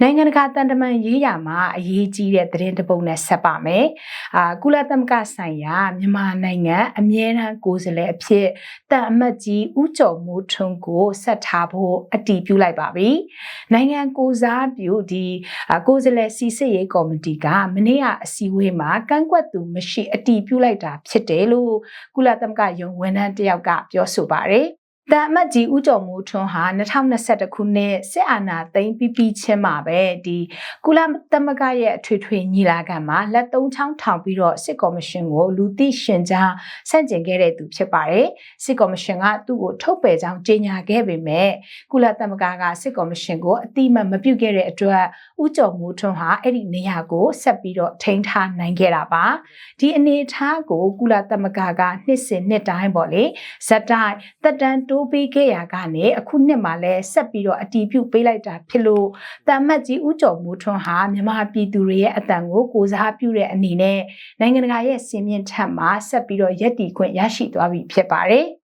နိုင်ငံတကာတန်တမန်ရေးရာမှာအရေးကြီးတဲ့သတင်းတစ်ပုဒ်နဲ့ဆက်ပါမယ်။အာကုလသမဂ္ဂဆိုင်ရာမြန်မာနိုင်ငံအမြဲတမ်းကိုယ်စားလှယ်အဖြစ်တန်အမတ်ကြီးဦးကျော်မိုးထွန်းကိုဆက်ထားဖို့အတည်ပြုလိုက်ပါပြီ။နိုင်ငံကိုစားပြုဒီအာကိုယ်စားလှယ်စီစစ်ရေးကော်မတီကမနေ့ကအစည်းအဝေးမှာကန့်ကွက်သူမရှိအတည်ပြုလိုက်တာဖြစ်တယ်လို့ကုလသမဂ္ဂယုံဝန်ထမ်းတစ်ယောက်ကပြောဆိုပါတယ်။ တန်အမတ်ကြီးဦးကျော်မိုးထွန်းဟာ2021ခုနှစ်စစ်အာဏာသိမ်းပြီးပြီးချင်းမှာပဲဒီကုလသမဂ္ဂရဲ့အထွေထွေညီလာခံမှာလက်သုံးချောင်းထောင်ပြီးတော့စစ်ကော်မရှင်ကိုလူသိရှင်ကြားဆန့်ကျင်ခဲ့တဲ့သူဖြစ်ပါတယ်စစ်ကော်မရှင်ကသူ့ကိုထုတ်ပယ်ကြောင်းကြေညာခဲ့ပေမဲ့ကုလသမဂ္ဂကစစ်ကော်မရှင်ကိုအတိအမှတ်မပြုခဲ့တဲ့အတွက်ဦးကျော်မိုးထွန်းဟာအဲ့ဒီနေရာကိုဆက်ပြီးတော့ထိန်းထားနိုင်ခဲ့တာပါဒီအနေအထားကိုကုလသမဂ္ဂကနှစ်စဉ်နှစ်တိုင်းပေါ့လေဇက်တိုင်းတက်တန်းတိုးပေးခဲ့ရကနေအခုနှစ်မှာလဲဆက်ပြီးတော့အတီးပြုတ်ပေးလိုက်တာဖြစ်လို့တာမတ်ကြီးဦးကျော်မိုးထွန်းဟာမြန်မာပြည်သူတွေရဲ့အတန်ကိုကိုစားပြုတဲ့အနေနဲ့နိုင်ငံတကာရဲ့စင်မြင့်ထက်မှာဆက်ပြီးတော့ရက်တီခွင့်ရရှိသွားပြီဖြစ်ပါတယ်။